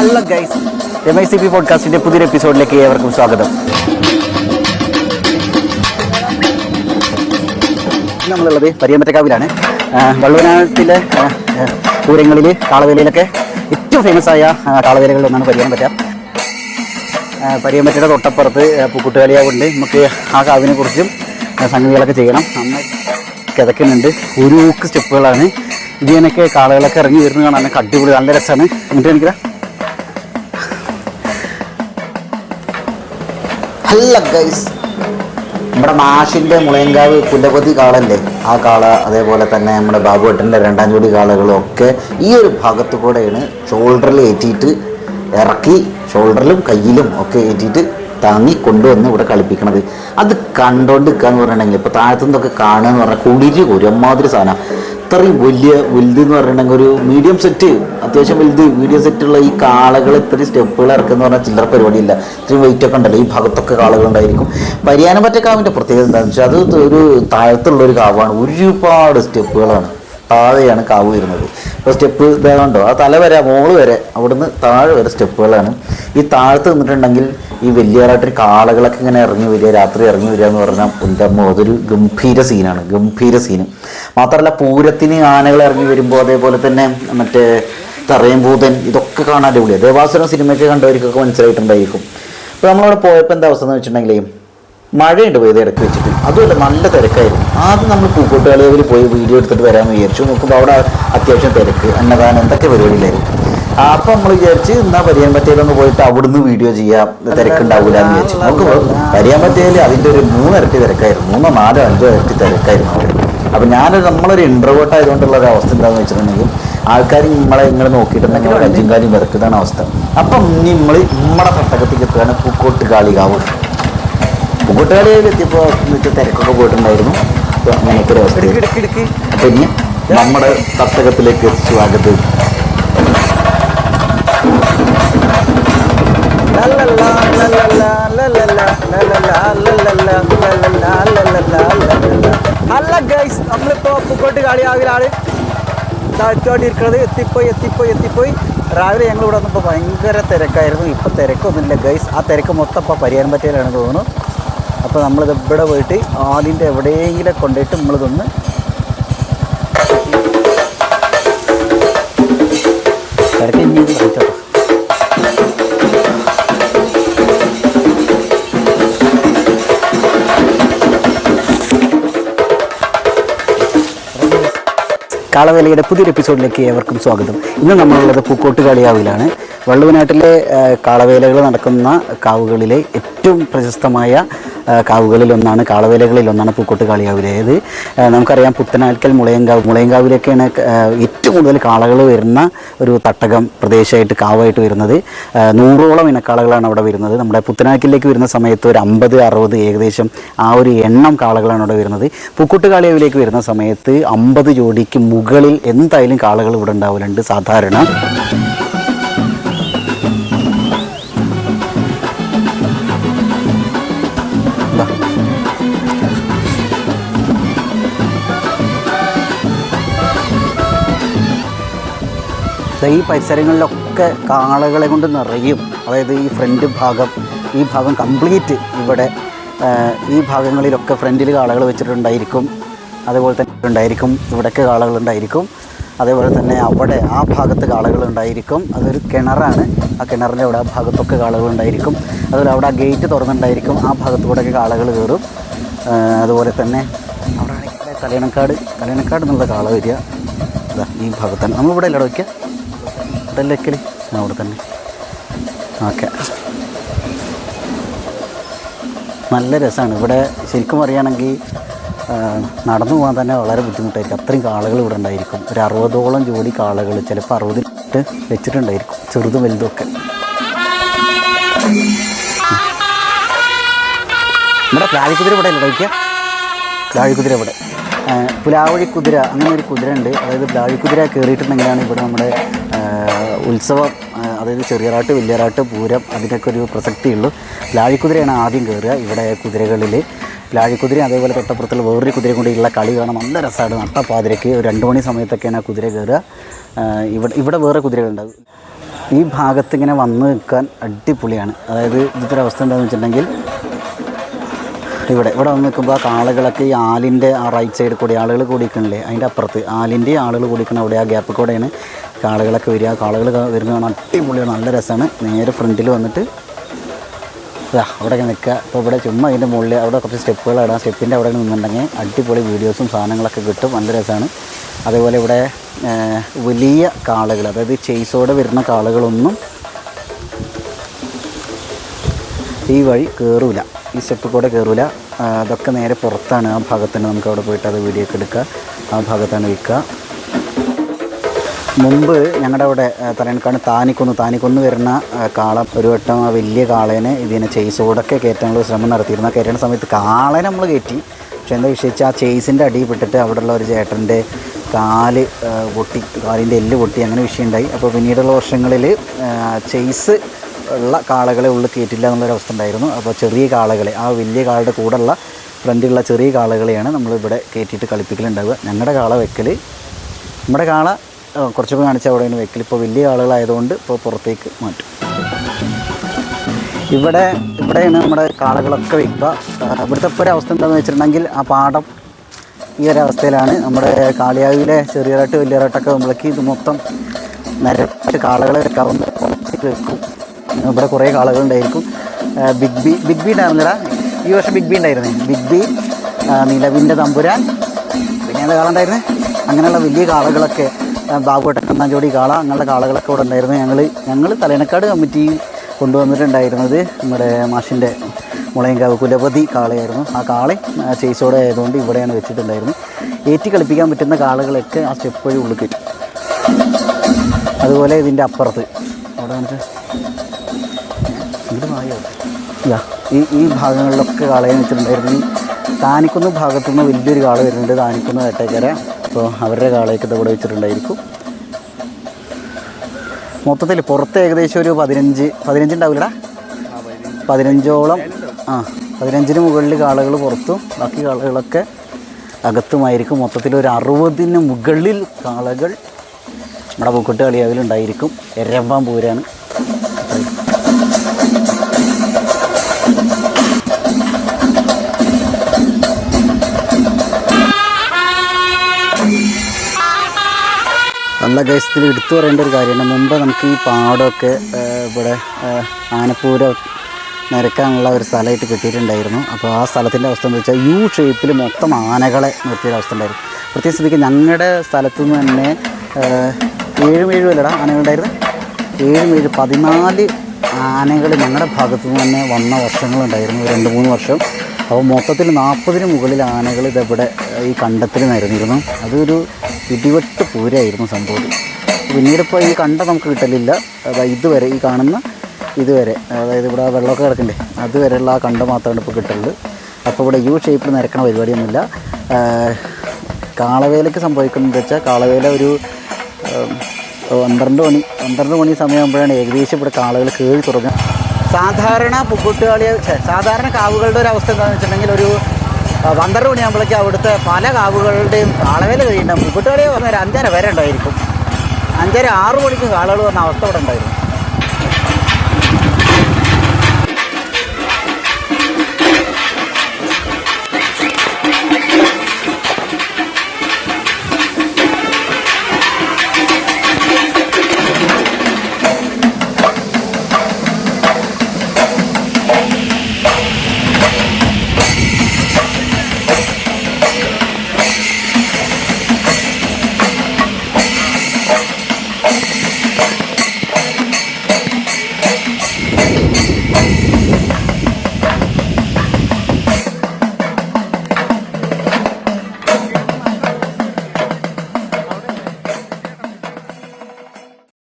Hello guys M I C P പോഡ്കാസ്റ്റിന്റെ പുതിയൊരു എപ്പിസോഡിലേക്ക് ഏവർക്കും സ്വാഗതം. നമ്മളുള്ളത് പരിയമ്പറ്റക്കാവിലാണ്. വള്ളുവനാട്ടിലെ പൂരങ്ങളിൽ കാളവേലയിലൊക്കെ ഏറ്റവും ഫേമസ് ആയ കാളവേലകളിൽ ഒന്നാണ് പരിയമ്പറ്റ. പരിയമ്പറ്റയുടെ തൊട്ടപ്പുറത്ത് ആ, പൂക്കുട്ടുകാലിയാവുണ്ട്. നമുക്ക് ആ കാവിനെ കുറിച്ചും സംഗതികളൊക്കെ ചെയ്യണം. നന്നായി കിതക്കുന്നുണ്ട് ഒരു സ്റ്റെപ്പുകളാണ്. ഇതിനൊക്കെ കാളകളൊക്കെ ഇറങ്ങി വരുന്ന കാണാനൊക്കെ അടിപൊളി നല്ല രസമാണ്. എന്നിട്ട് എനിക്കാ ഹല്ല ഗൈസ് നമ്മുടെ മാഷിന്റെ മുളയങ്കാവ് കുലപതി കാളല്ലേ? ആ കാള അതേപോലെ തന്നെ നമ്മുടെ ബാബുവേട്ടന്റെ രണ്ടാം ജോഡി കാളകളും ഒക്കെ ഈ ഒരു ഭാഗത്തു കൂടെയാണ് ഷോൾഡറിൽ ഏറ്റിയിട്ട് ഇറക്കി ഷോൾഡറിലും കയ്യിലും ഒക്കെ ഏറ്റിയിട്ട് താങ്ങി കൊണ്ടുവന്ന് ഇവിടെ കളിപ്പിക്കണത്. അത് കണ്ടോണ്ട് നിൽക്കുക എന്ന് പറഞ്ഞിട്ടുണ്ടെങ്കിൽ ഇപ്പോൾ താഴത്തു നിന്നൊക്കെ കാണുക എന്ന് പറഞ്ഞാൽ കുളിരി ഒരു അമ്മാതിരി സാധനം. ഇത്രയും വലിയ വലുത് എന്ന് പറഞ്ഞിട്ടുണ്ടെങ്കിൽ ഒരു മീഡിയം സെറ്റ് അത്യാവശ്യം വലുത് മീഡിയം സെറ്റുള്ള ഈ കാളകൾ ഇത്രയും സ്റ്റെപ്പുകൾ ഇറക്കുന്ന പറഞ്ഞാൽ ചില്ലറ പരിപാടിയില്ല. ഇത്രയും വെയിറ്റ് ഒക്കെ ഉണ്ടല്ലോ ഈ ഭാഗത്തൊക്കെ കാളുകളുണ്ടായിരിക്കും പരിയാനം പറ്റ കാവിന്റെ പ്രത്യേകത എന്താണെന്ന് വെച്ചാൽ അത് ഒരു താഴത്തുള്ള ഒരു കാവാണ്. ഒരുപാട് സ്റ്റെപ്പുകളാണ് താഴെയാണ് കാവ് വരുന്നത്. അപ്പോൾ സ്റ്റെപ്പ് ഇതാകണ്ടോ ആ തല വരെ മോൾ വരെ അവിടുന്ന് താഴെ വരെ സ്റ്റെപ്പുകളാണ് ഈ താഴത്ത് നിന്നിട്ടുണ്ടെങ്കിൽ ഈ വലിയവരായിട്ട് കാളകളൊക്കെ ഇങ്ങനെ ഇറങ്ങി വരിക രാത്രി ഇറങ്ങി വരിക എന്ന് പറഞ്ഞാൽ ഉണ്ടമ്മോ അതൊരു ഗംഭീര സീനാണ് ഗംഭീര സീന് മാത്രമല്ല പൂരത്തിന് ആനകൾ ഇറങ്ങി വരുമ്പോൾ അതേപോലെ തന്നെ മറ്റേ തറയും ഭൂതൻ ഇതൊക്കെ കാണാൻ അടിപൊളിയാണ് ദേവാസുരം സിനിമയൊക്കെ കണ്ടവർക്കൊക്കെ മനസ്സിലായിട്ടുണ്ടായിരിക്കും. അപ്പോൾ നമ്മളവിടെ പോയപ്പോൾ എന്താ അവസ്ഥ എന്ന് വെച്ചിട്ടുണ്ടെങ്കിൽ മഴയുണ്ട് പോയത് ഇടയ്ക്ക് വെച്ചിട്ട്. അതുമല്ല നല്ല തിരക്കായിരുന്നു. ആദ്യം നമ്മൾ പൂക്കോട്ടുകളിൽ പോയി വീഡിയോ എടുത്തിട്ട് വരാമെന്ന് വിചാരിച്ചു. നോക്കുമ്പോൾ അവിടെ അത്യാവശ്യം തിരക്ക് അന്നദാനം എന്തൊക്കെ പരിപാടിയിലായിരുന്നു. അപ്പം നമ്മൾ വിചാരിച്ച് എന്നാ പരിയാൻ പറ്റിയാലൊന്ന് പോയിട്ട് അവിടുന്ന് വീഡിയോ ചെയ്യാം. തിരക്കുണ്ടാവില്ല എന്ന് വിചാരിച്ചു. നോക്കുമ്പോൾ പരിയാൻ പറ്റിയാൽ അതിന്റെ ഒരു മൂന്നിരട്ടി തിരക്കായിരുന്നു. മൂന്നോ നാലോ അഞ്ചോ ഇരട്ടി തിരക്കായിരുന്നു അവിടെ. അപ്പം ഞാൻ നമ്മളൊരു ഇൻട്രോവേർട്ട് ഒരു അവസ്ഥ എന്താണെന്ന് വെച്ചിട്ടുണ്ടെങ്കിൽ ആൾക്കാർ നമ്മളെ ഇങ്ങനെ നോക്കിയിട്ടുണ്ടെങ്കിൽ അഞ്ചും കാര്യം വെറുക്കുന്നതാണ് അവസ്ഥ. അപ്പം ഇനി നമ്മൾ നമ്മുടെ തട്ടകത്തേക്ക് എത്തുകയാണ് പൂക്കോട്ട് കാളികാവ്. പൂക്കോട്ടുകാളിയിൽ എത്തിയപ്പോൾ മിക്ക തിരക്കൊക്കെ പോയിട്ടുണ്ടായിരുന്നു. അപ്പോൾ അങ്ങനെയൊക്കെ ഒരു അവസ്ഥ അപ്പം ഇനി നമ്മുടെ തട്ടകത്തിലേക്ക് സ്വാഗതം. അല്ല ഗൈസ് നമ്മളിപ്പോൾ പൂക്കോട്ട് കാളിയാവിലാണ് താഴ്ത്തോണ്ടിരിക്കുന്നത് എത്തിപ്പോയി എത്തിപ്പോയി എത്തിപ്പോയി. രാവിലെ ഞങ്ങൾ ഇവിടെ വന്നപ്പോൾ ഭയങ്കര തിരക്കായിരുന്നു. ഇപ്പോൾ തിരക്കൊന്നുമില്ല ഗൈസ് ആ തിരക്ക് മൊത്തം ഇപ്പോൾ പരിഹാരം പറ്റിയാലാണ് തോന്നുന്നു. അപ്പോൾ നമ്മളിത് ഇവിടെ പോയിട്ട് ആലിന്റെ എവിടെയെങ്കിലും കൊണ്ടുപോയിട്ട് നമ്മളിതൊന്ന് ഇനി കാളവേലയുടെ പുതിയൊരു എപ്പിസോഡിലേക്ക് ഏവർക്കും സ്വാഗതം. ഇന്ന് നമ്മളുള്ളത് പൂക്കോട്ട് കാളിയാവിലാണ് വള്ളുവനാട്ടിലെ കാളവേലകൾ നടക്കുന്ന കാവുകളിലെ ഏറ്റവും പ്രശസ്തമായ കാവുകളിലൊന്നാണ് ഒന്നാണ് പൂക്കോട്ട് കാളിയാവിലേത് നമുക്കറിയാം പുത്തനാൽക്കൽ മുളയങ്കാവ്. മുളയങ്കാവിലൊക്കെയാണ് ഏറ്റവും കൂടുതൽ കാളകൾ വരുന്ന ഒരു തട്ടകം പ്രദേശമായിട്ട് കാവായിട്ട് വരുന്നത്. നൂറോളം ഇനക്കാളകളാണ് അവിടെ വരുന്നത്. നമ്മുടെ പുത്തനാൽക്കലിലേക്ക് വരുന്ന സമയത്ത് ഒരു അമ്പത് അറുപത് ഏകദേശം ആ ഒരു എണ്ണം കാളകളാണ് അവിടെ വരുന്നത്. പൂക്കോട്ട് കാളിയാവിലേക്ക് വരുന്ന സമയത്ത് അമ്പത് ജോഡിക്ക് മുകളിൽ എന്തായാലും കാളകൾ ഇവിടെ ഉണ്ടാവലുണ്ട് സാധാരണ. ഈ പരിസരങ്ങളിലൊക്കെ കാളകളെ കൊണ്ട് നിറയും. അതായത് ഈ ഫ്രണ്ട് ഭാഗം ഈ ഭാഗം കംപ്ലീറ്റ് ഇവിടെ ഈ ഭാഗങ്ങളിലൊക്കെ ഫ്രണ്ടിൽ കാളകൾ വെച്ചിട്ടുണ്ടായിരിക്കും. അതുപോലെ തന്നെ ഉണ്ടായിരിക്കും ഇവിടെയൊക്കെ കാളകളുണ്ടായിരിക്കും അതേപോലെ തന്നെ അവിടെ ആ ഭാഗത്ത് കാളകൾ ഉണ്ടായിരിക്കും. അതൊരു കിണറാണ്. ആ കിണറിന്റെ അവിടെ ആ ഭാഗത്തൊക്കെ കാളകൾ ഉണ്ടായിരിക്കും. അതുപോലെ അവിടെ ആ ഗേറ്റ് തുറന്നുണ്ടായിരിക്കും. ആ ഭാഗത്തു കൂടെയൊക്കെ കാളകൾ കയറും. അതുപോലെ തന്നെ അവിടെ ആണെങ്കിൽ തലയണക്കാട് തലയണക്കാട് എന്നുള്ള കാള വരിക. ഈ ഭാഗത്താണ്. നമ്മളിവിടെ അല്ലേ വയ്ക്കുക. ആ അവിടെ തന്നെ ഓക്കെ. നല്ല രസമാണ് ഇവിടെ ശരിക്കും പറയുകയാണെങ്കിൽ നടന്നു പോകാൻ തന്നെ വളരെ ബുദ്ധിമുട്ടായിരിക്കും. അത്രയും കാളകൾ ഇവിടെ ഉണ്ടായിരിക്കും. ഒരു അറുപതോളം ജോഡി കാളകൾ ചിലപ്പോൾ അറുപതിട്ട് വെച്ചിട്ടുണ്ടായിരിക്കും ചെറുതും വലുതുമൊക്കെ. നമ്മുടെ പ്ലാവിക്കുതിര ഇവിടെ അല്ലേ കഴിക്കുക പ്രാഴിക്കുതിര ഇവിടെ. പുലാവഴി കുതിര അങ്ങനെ ഒരു കുതിര ഉണ്ട് അതായത് പ്ലാവിക്കുതിര കയറിയിട്ടുണ്ടെങ്കിലാണ് ഇവിടെ നമ്മുടെ ഉത്സവം അതായത് ചെറിയറാട്ട് വലിയറാട്ട് പൂരം അതിനൊക്കെ ഒരു പ്രസക്തിയുള്ളൂ. ലാഴിക്കുതിരയാണ് ആദ്യം കയറുക. ഇവിടെ കുതിരകളിൽ ലാഴിക്കുതിര അതേപോലെ തൊട്ടപ്പുറത്തുള്ള വേറൊരു കുതിര കൊണ്ടുള്ള കളി കാണാൻ നല്ല രസമാണ്. നട്ടപ്പാതിരയ്ക്ക് ഒരു രണ്ട് മണി സമയത്തൊക്കെയാണ് ആ കുതിര കയറുക. ഇവിടെ ഇവിടെ വേറെ കുതിരകളുണ്ടാവും ഈ ഭാഗത്ത് ഇങ്ങനെ വന്ന് നിൽക്കാൻ അടിപൊളിയാണ്. അതായത് ഇതിന്റെ ഒരു അവസ്ഥ എന്താണെന്ന് വെച്ചിട്ടുണ്ടെങ്കിൽ ഇവിടെ ഇവിടെ വന്ന് നിൽക്കുമ്പോൾ ആ കാളുകളൊക്കെ ഈ ആലിന്റെ ആ റൈറ്റ് സൈഡിൽ കൂടി ആളുകൾ കൂടിക്കണില്ലേ അതിന്റെ അപ്പുറത്ത് ആലിന്റെ ആളുകൾ കൂടിക്കണ അവിടെ ആ ഗ്യാപ്പ് കൂടെയാണ് കാളുകളൊക്കെ വരിക. കാളുകൾ വരുന്ന കാണാൻ അടിപൊളിയാണ് നല്ല രസമാണ് നേരെ ഫ്രണ്ടിൽ വന്നിട്ട് ഇതാ ഒക്കെ നിൽക്കുക. ഇപ്പോൾ ഇവിടെ ചുമ്മാ അതിന്റെ മുകളിൽ അവിടെ കുറച്ച് സ്റ്റെപ്പുകൾ ഇടാം സ്റ്റെപ്പിന്റെ അവിടെ നിന്നുണ്ടെങ്കിൽ അടിപൊളി വീഡിയോസും സാധനങ്ങളൊക്കെ കിട്ടും. നല്ല രസമാണ് അതേപോലെ ഇവിടെ വലിയ കാളുകൾ അതായത് ചെയ്സോടെ വരുന്ന കാളുകളൊന്നും ഈ വഴി കയറൂല ഈ സ്റ്റെപ്പ് കൂടെ കയറൂല അതൊക്കെ നേരെ പുറത്താണ്. ആ ഭാഗത്തിന് നമുക്ക് അവിടെ പോയിട്ട് അത് വീഡിയോ ഒക്കെ എടുക്കുക. ആ ഭാഗത്താണ് വിൽക്കുക മുമ്പ് ഞങ്ങളുടെ അവിടെ ആ, താനിക്കൊന്ന്. താനിക്കുന്ന് വരുന്ന കാളം ഒരു വട്ടം ആ വലിയ കാളേനെ ഇതിനെ ചെയ്സോടൊക്കെ കയറ്റാനുള്ള ശ്രമം നടത്തിയിരുന്നു. കയറ്റുന്ന സമയത്ത് കാളനെ നമ്മൾ കയറ്റി പക്ഷേ എന്താ വിഷയിച്ച് ആ ചെയ്സിന്റെ അടിയിൽ പെട്ടിട്ട് അവിടെയുള്ള ഒരു ചേട്ടന്റെ കാൽ പൊട്ടി. കാലിന്റെ എല്ല് പൊട്ടി. അങ്ങനെ വിഷയമുണ്ടായി അപ്പോൾ പിന്നീടുള്ള വർഷങ്ങളിൽ ചെയ്സ് ഉള്ള കാളകളെ ഉള്ളിൽ കയറ്റില്ല എന്നുള്ളൊരു അവസ്ഥ ഉണ്ടായിരുന്നു. അപ്പോൾ ചെറിയ കാളകളെ ആ വലിയ കാളുടെ കൂടെയുള്ള ഫ്രണ്ടിലുള്ള ചെറിയ കാളകളെയാണ് നമ്മളിവിടെ കയറ്റിയിട്ട് കളിപ്പിക്കലുണ്ടാവുക. ഞങ്ങളുടെ കാള വെക്കൽ നമ്മുടെ കാള കുറച്ചൊക്കെ കാണിച്ച അവിടെയാണ് വെക്കൽ ഇപ്പോൾ വലിയ ആളുകളായതുകൊണ്ട് ഇപ്പോൾ പുറത്തേക്ക് മാറ്റും. ഇവിടെ ഇവിടെയാണ് നമ്മുടെ കാളകളൊക്കെ വയ്ക്കുക ഇവിടുത്തെ ഇപ്പോൾ ഒരു അവസ്ഥ എന്താണെന്ന് വെച്ചിട്ടുണ്ടെങ്കിൽ ആ പാടം ഈ ഒരു അവസ്ഥയിലാണ്. നമ്മുടെ കാളിയാവിലെ ചെറിയറാട്ട് വലിയറാട്ടൊക്കെ നമ്മളേക്ക് ഇത് മൊത്തം നിരട്ട് കാളകളെ വെക്കാറുണ്ട് പുറത്തേക്ക് വെക്കും. ഇവിടെ കുറേ കാളകളുണ്ടായിരിക്കും ബിഗ് ബി ബിഗ് ബി ഉണ്ടായിരുന്നില്ല. ഈ വർഷം ബിഗ് ബി ഉണ്ടായിരുന്നേ. ബിഗ് ബി നിലവിന്റെ തമ്പുരാൻ പിന്നെ ഏത് കാളുണ്ടായിരുന്നേ അങ്ങനെയുള്ള വലിയ കാളകളൊക്കെ ബാബുട്ടൻ കണ്ണാഞ്ചോടി കാള അങ്ങനെയുള്ള കാളകളൊക്കെ ഇവിടെ ഉണ്ടായിരുന്നു. ഞങ്ങൾ ഞങ്ങൾ തലേനക്കാട് കമ്മിറ്റി കൊണ്ടുവന്നിട്ടുണ്ടായിരുന്നത് നമ്മുടെ മാഷിന്റെ മുളയങ്കാവ് കുലപതി കാളയായിരുന്നു. ആ കാളെ ചേച്ചോടെ ആയതുകൊണ്ട് ഇവിടെയാണ് വെച്ചിട്ടുണ്ടായിരുന്നു ഏറ്റി കളിപ്പിക്കാൻ പറ്റുന്ന കാളകളൊക്കെ ആ സ്റ്റെപ്പ് വഴി ഉള്ളിൽ കയറ്റും അതുപോലെ ഇതിന്റെ അപ്പുറത്ത്. അവിടെ ഇതാ ഈ ഈ ഭാഗങ്ങളിലൊക്കെ കാളയെ വെച്ചിട്ടുണ്ടായിരുന്നു. താനിക്കുന്ന ഭാഗത്തുനിന്ന് വലിയൊരു കാള വരുന്നുണ്ട്. താനിക്കുന്ന വേട്ടേക്കര. അപ്പോൾ അവരുടെ കാളയൊക്കെ ഇവിടെ വെച്ചിട്ടുണ്ടായിരിക്കും. മൊത്തത്തിൽ പുറത്ത് ഏകദേശം ഒരു പതിനഞ്ച് പതിനഞ്ച് ഉണ്ടാവില്ലടാ? പതിനഞ്ചോളം ആ പതിനഞ്ചിന് മുകളിൽ കാളകൾ പുറത്തും ബാക്കി കാളകളൊക്കെ അകത്തുമായിരിക്കും. മൊത്തത്തിൽ ഒരു അറുപതിന് മുകളിൽ കാളകൾ നമ്മുടെ പൂക്കുട്ടി കളിയാവിലുണ്ടായിരിക്കും എരമ്പാൻ നല്ല കേസത്തിൽ എടുത്തു പറയേണ്ട ഒരു കാര്യമാണ്. മുമ്പ് നമുക്ക് ഈ പാടമൊക്കെ ഇവിടെ ആനപ്പൂര നിരക്കാനുള്ള ഒരു സ്ഥലമായിട്ട് കിട്ടിയിട്ടുണ്ടായിരുന്നു. അപ്പോൾ ആ സ്ഥലത്തിന്റെ അവസ്ഥ എന്ന് വെച്ചാൽ യു ഷേപ്പിൽ മൊത്തം ആനകളെ നിർത്തിയൊരു അവസ്ഥ ഉണ്ടായിരുന്നു. പ്രത്യേക സ്ഥിതിക്ക് ഞങ്ങളുടെ സ്ഥലത്തു നിന്ന് തന്നെ ഏഴും ഏഴും അല്ലടാ ആനകളുണ്ടായിരുന്നു? ഏഴും ഏഴ് പതിനാല് ആനകൾ ഞങ്ങളുടെ ഭാഗത്തു നിന്ന് തന്നെ വന്ന വർഷങ്ങളുണ്ടായിരുന്നു രണ്ട് മൂന്ന് വർഷം. അപ്പോൾ മൊത്തത്തിൽ നാൽപ്പതിന് മുകളിൽ ആനകൾ ഇതെവിടെ ഈ കണ്ടത്തിൽ നിരന്നിരുന്നു. അതൊരു ഇടിവെട്ട് പൂരായിരുന്നു സംഭവം. പിന്നീട് ഇപ്പോൾ ഈ കണ്ട നമുക്ക് കിട്ടലില്ല. അതായത് ഇതുവരെ ഈ കാണുന്ന ഇതുവരെ അതായത് ഇവിടെ വെള്ളമൊക്കെ കിടക്കണ്ടേ? അതുവരെയുള്ള ആ കണ്ട മാത്രമാണ് ഇപ്പോൾ കിട്ടുള്ളത് അപ്പോൾ ഇവിടെ യു ഷേപ്പിൽ നിരക്കണ പരിപാടിയൊന്നുമില്ല. കാളവേലയ്ക്ക് സംഭവിക്കുന്നത് വെച്ചാൽ കാളവേല ഒരു പന്ത്രണ്ട് മണി പന്ത്രണ്ട് മണി സമയമാകുമ്പോഴാണ് ഏകദേശം ഇവിടെ കാളകൾ കയറി തുടങ്ങുക സാധാരണ പുക്കുട്ടുകാളി സാധാരണ കാവുകളുടെ ഒരു അവസ്ഥ എന്താണെന്ന് വെച്ചിട്ടുണ്ടെങ്കിൽ ഒരു പന്ത്രണ്ട് മണിയാകുമ്പോഴേക്കും അവിടുത്തെ പല കാവുകളുടെയും കാളവേല കഴിയുന്നുണ്ടാവും പുക്കുട്ടുകാളി പറഞ്ഞാൽ അഞ്ചര വരെ ഉണ്ടായിരിക്കും. അഞ്ചര ആറ് മണിക്ക് കാളകൾ വന്ന അവസ്ഥ ഇവിടെ ഉണ്ടായിരുന്നു.